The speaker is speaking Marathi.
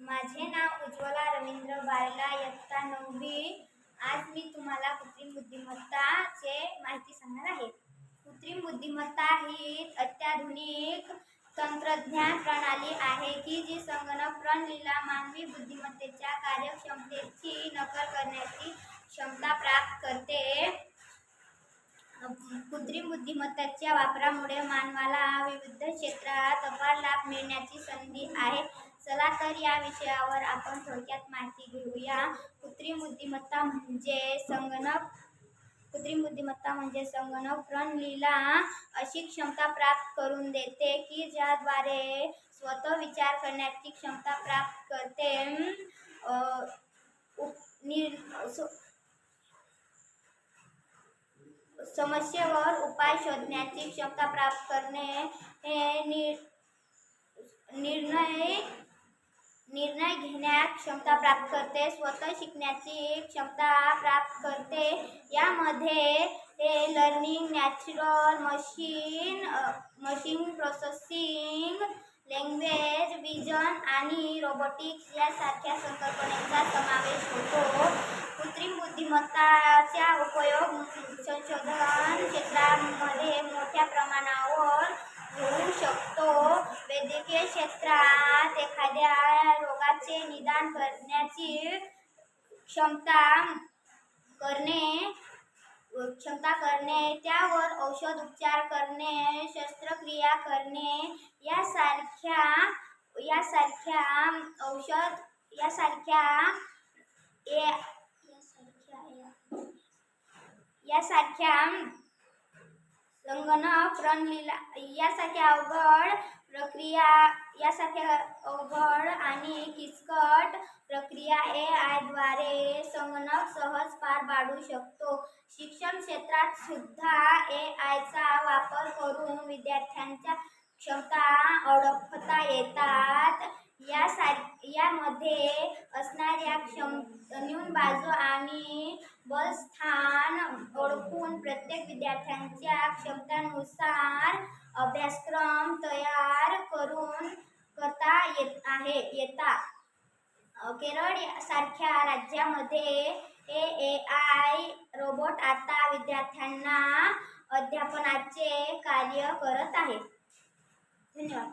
माझे नाव उज्ज्वला रवींद्र बारला इयत्ता नववी. आज मी तुम्हाला कृत्रिम बुद्धिमत्ताचे माहिती सांगणार आहे. कृत्रिम बुद्धिमत्ता ही अत्याधुनिक तंत्रज्ञान प्रणाली आहे की जी संगणक प्रणालीला मानवी बुद्धिमत्तेच्या कार्यक्षमतेची नकल करण्याची क्षमता प्राप्त करते. कृत्रिम बुद्धिमत्तेच्या वापरामुळे मानवाला विविध क्षेत्रात अपार लाभ मिळण्याची संधी आहे. चला तर या विषयावर आपण थोडक्यात माहिती घेऊया. कृत्रिम बुद्धिमत्ता म्हणजे संगणक कृत्रिम बुद्धिमत्ता म्हणजे संगणक प्रणलीला अशी क्षमता प्राप्त करून देते की ज्याद्वारे स्वतः विचार करण्याची क्षमता प्राप्त करते. समस्येवर उपाय शोधण्याची क्षमता प्राप्त करणे हे निर निर्णय निर्णय घेण्यात क्षमता प्राप्त करते. स्वतः शिकण्याची क्षमता प्राप्त करते. यामध्ये हे learning natural machine machine processing language vision आणि रोबोटिक्स यासारख्या संकल्पनेचा समावेश होतो. कृत्रिम बुद्धिमत्ताचा उपयोग संशोधन क्षेत्रामध्ये मोठ्या प्रमाणावर होऊ शकतो. वैद्यकीय क्षेत्रात एखाद्या रोगाचे निदान करण्याची क्षमता करणे क्षमता करणे त्यावर औषध उपचार करणे शस्त्रक्रिया करणे यासारख्या यासारख्या औषध यासारख्या या- यासारख्या संगणक रणलीला यासारख्या अवघड यासारख्या अवघड आणि किचकट प्रक्रिया ए आयद्वारे संगणक सहज पार पाडू शकतो. शिक्षण क्षेत्रात सुद्धा ए आयचा वापर करून विद्यार्थ्यांच्या क्षमता ओळखता येतात. यासार यामध्ये असणाऱ्या क्षम न्यून बाजू आणि बलस्थान ओळखून प्रत्येक विद्यार्थ्यांच्या क्षमतानुसार अभ्यासक्रम तयार करून येत आहेत येता केरळ सारख्या राज्यामध्ये ए ए आय रोबोट आता विद्यार्थ्यांना अध्यापनाचे कार्य करत आहे धन्यवाद.